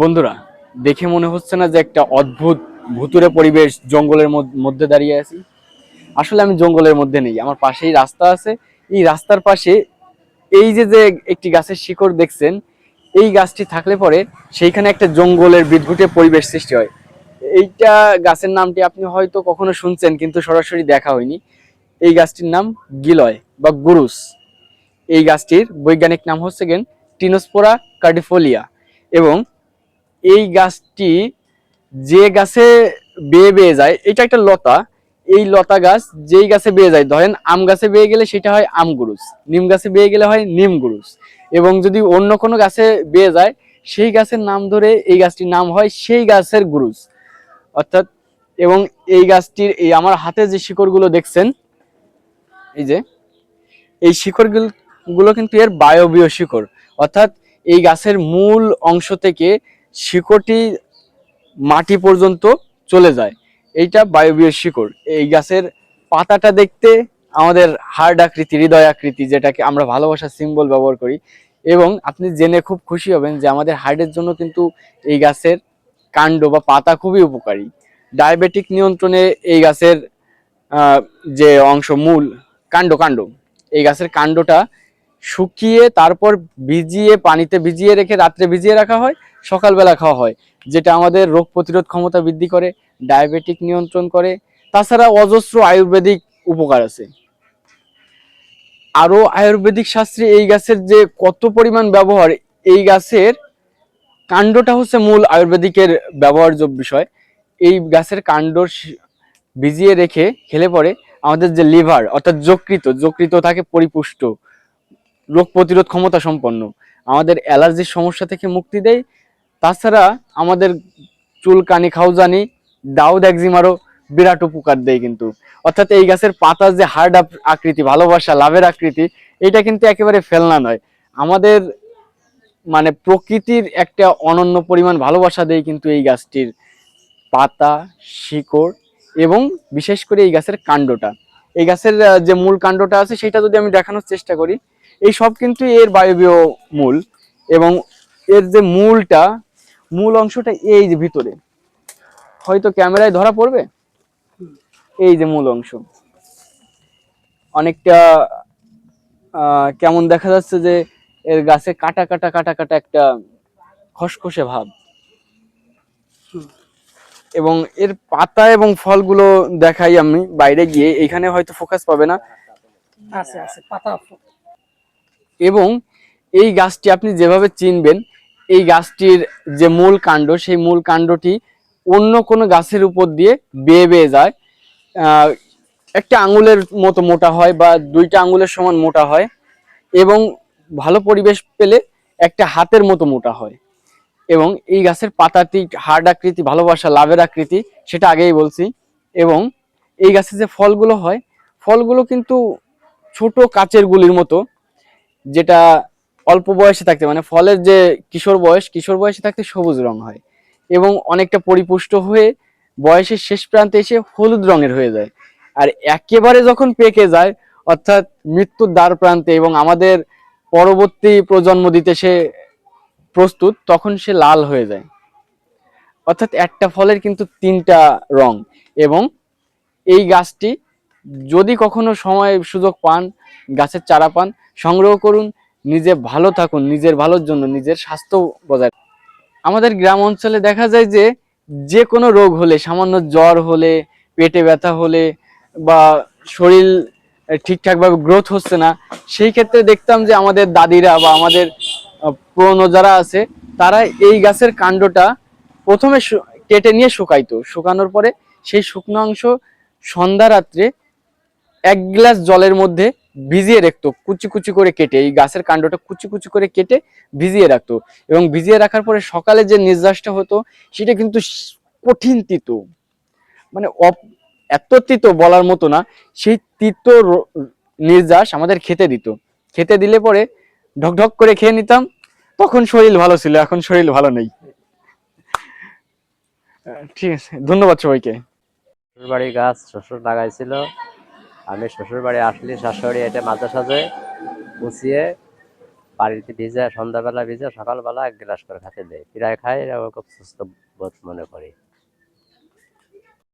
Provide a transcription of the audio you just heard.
বন্ধুরা, দেখে মনে হচ্ছে না যে একটা অদ্ভুত ভুতুরে পরিবেশ জঙ্গলের মধ্যে দাঁড়িয়ে আছি? আসলে আমি জঙ্গলের মধ্যে নেই, আমার পাশেই রাস্তা আছে। এই রাস্তার পাশে এই যে যে একটি গাছের শিকড় দেখছেন, এই গাছটি থাকলে পরে সেইখানে একটা জঙ্গলের বিদ্ভুটে পরিবেশ সৃষ্টি হয়। এইটা গাছের নামটি আপনি হয়তো কখনো শুনছেন, কিন্তু সরাসরি দেখা হয়নি। এই গাছটির নাম গিলয় বা গুরুস। এই গাছটির বৈজ্ঞানিক নাম হচ্ছে গেন টিনোস্পোরা কার্ডিফোলিয়া এবং এই গাছটি যে গাছে বেয়ে বেয়ে যায়, এটা একটা লতা। এই লতা গাছ যেই গাছে বেয়ে যায়, ধরেন আম গাছে বেয়ে গেলে সেটা হয় আম গুরুস নিম গাছে বেয়ে গেলে হয় নিম গুরুস এবং যদি অন্য কোনো গাছে বেয়ে যায়, সেই গাছের নাম ধরে এই গাছটির নাম হয় সেই গাছের গুরুস অর্থাৎ এবং এই গাছটির এই আমার হাতে যে শিকড়গুলো দেখছেন, এই যে, এই শিকড়গুলো গুলো কিন্তু এর বায়বীয় শিকড়। অর্থাৎ এই গাছের মূল অংশ থেকে শিকড়টি মাটি পর্যন্ত চলে যায়। এইটা বায়বীয় শিকড়। এই গাছের পাতাটা দেখতে আমাদের হার্ড আকৃতি, হৃদয় আকৃতি, যেটাকে আমরা ভালোবাসার সিম্বল ব্যবহার করি। এবং আপনি জেনে খুব খুশি হবেন যে আমাদের হার্টের জন্য কিন্তু এই গাছের কাণ্ড বা পাতা খুবই উপকারী। ডায়াবেটিক নিয়ন্ত্রণে এই গাছের যে অংশ, মূল, কাণ্ড কাণ্ড, এই গাছের কাণ্ডটা শুকিয়ে তারপর ভিজিয়ে, পানিতে ভিজিয়ে রেখে রাত্রে ভিজিয়ে রাখা হয়, সকালবেলা খাওয়া হয়, যেটা আমাদের রোগ প্রতিরোধ ক্ষমতা বৃদ্ধি করে, ডায়াবেটিক নিয়ন্ত্রণ করে। তাছাড়া অজস্র আয়ুর্বেদিক উপকার আছে। আরও আয়ুর্বেদিক শাস্ত্রে এই গাছের যে কত পরিমাণ ব্যবহার, এই গাছের কাণ্ডটা হচ্ছে মূল আয়ুর্বেদিকের ব্যবহার্য বিষয়। এই গাছের কাণ্ড ভিজিয়ে রেখে খেলে পরে আমাদের যে লিভার, অর্থাৎ যকৃত যকৃত থাকে পরিপুষ্ট রোগ প্রতিরোধ ক্ষমতা সম্পন্ন। আমাদের অ্যালার্জির সমস্যা থেকে মুক্তি দেয়। তাছাড়া আমাদের চুল চুলকানি খাউজানি, দাউদ, একজিমারও বিরাট উপকার দেয় কিন্তু। অর্থাৎ এই গাছের পাতার যে হার্ড আকৃতি, ভালোবাসা, লাভের আকৃতি, এটা কিন্তু একেবারে ফেলনা নয়। আমাদের মানে প্রকৃতির একটা অনন্য পরিমাণ ভালোবাসা দেয় কিন্তু এই গাছটির পাতা, শিকড় এবং বিশেষ করে এই গাছের কাণ্ডটা। এই গাছের যে মূল কাণ্ডটা আছে, সেটা যদি আমি দেখানোর চেষ্টা করি এই সব কিন্তু এর বায়বীয় মূল এবং এর যে মূলটা, মূল অংশটা এই যে ভিতরে। হয়তো ক্যামেরায় ধরা পড়বে? এই যে মূল অংশ। অনেকটা কেমন দেখা যাচ্ছে যে এর গাছে কাটা কাটা কাটা কাটা একটা খসখসে ভাব। এবং এর পাতা এবং ফলগুলো দেখাই আমি বাইরে গিয়ে। এখানে হয়তো ফোকাস পাবে না। আছে আছে, পাতা এবং এই গাছটি আপনি যেভাবে চিনবেন, এই গাছটির যে মূল কাণ্ড, সেই মূল কাণ্ডটি অন্য কোনো গাছের উপর দিয়ে বেয়ে বেয়ে যায়। একটা আঙুলের মতো মোটা হয় বা দুইটা আঙুলের সমান মোটা হয় এবং ভালো পরিবেশ পেলে একটা হাতের মতো মোটা হয় এবং এই গাছের পাতাটি হার্ড আকৃতি, ভালোবাসা, লাভের আকৃতি, সেটা আগেই বলছি এবং এই গাছে যে ফলগুলো হয়, ফলগুলো কিন্তু ছোট কাচের গুলির মতো যেটা অল্প বয়সে থাকতে মানে ফলের যে কিশোর বয়স, কিশোর বয়সে থাকতে সবুজ রং হয় এবং অনেকটা পরিপুষ্ট হয়ে বয়সের শেষ প্রান্তে এসে হলুদ রঙের হয়ে যায়। আর একেবারে যখন পেকে যায়, অর্থাৎ মৃত্যুর দ্বার প্রান্তে এবং আমাদের পরবর্তী প্রজন্ম দিতে সে প্রস্তুত, তখন সে লাল হয়ে যায়। অর্থাৎ একটা ফলের কিন্তু তিনটা রং এবং এই গাছটি যদি কখনো সময় সুযোগ পান, গাছের চারা পান, সংগ্রহ করুন, নিজে ভালো থাকুন, নিজের ভালোর জন্য, নিজের স্বাস্থ্য বজায় আমাদের গ্রাম অঞ্চলে দেখা যায় যে যে কোনো রোগ হলে, সামান্য জ্বর হলে, পেটে ব্যথা হলে বা শরীর ঠিকঠাকভাবে গ্রোথ হচ্ছে না, সেই ক্ষেত্রে দেখতাম যে আমাদের দাদিরা বা আমাদের পুরনো যারা আছে, তারা এই গাছের কাণ্ডটা প্রথমে কেটে নিয়ে শুকাইতো। শুকানোর পরে সেই শুকনো অংশ সন্ধ্যা রাত্রে এক গ্লাস জলের মধ্যে ভিজিয়ে রাখতো, কুচি কুচি করে কেটে, এই গাছের কাণ্ডটা কুচি কুচি করে কেটে ভিজিয়ে রাখতো। এবং ভিজিয়ে রাখার পরে সকালে যে নির্যাসটা হতো, সেটা কিন্তু কঠিন তিত। মানে এত তিত বলার মতো না, সেই তিতো নির্যাস আমাদের খেতে দিত। খেতে দিলে পরে ঢকঢক করে খেয়ে নিতাম, তখন শরীর ভালো ছিল, এখন শরীর ভালো নেই। ঠিক আছে, ধন্যবাদ সবাইকে। বাড়ি গাছ শ্বশুর লাগাইছিল। আমি শ্বশুর বাড়ি আসলে, শাশুড়ি এটা মাঝে সাঝে কুচিয়ে বাড়িতে ভিজে, সন্ধ্যাবেলা ভিজে সকালবেলা এক গ্লাস করে খাতে দেয়। প্রায় খাই খুব সুস্থ বোধ মনে করি।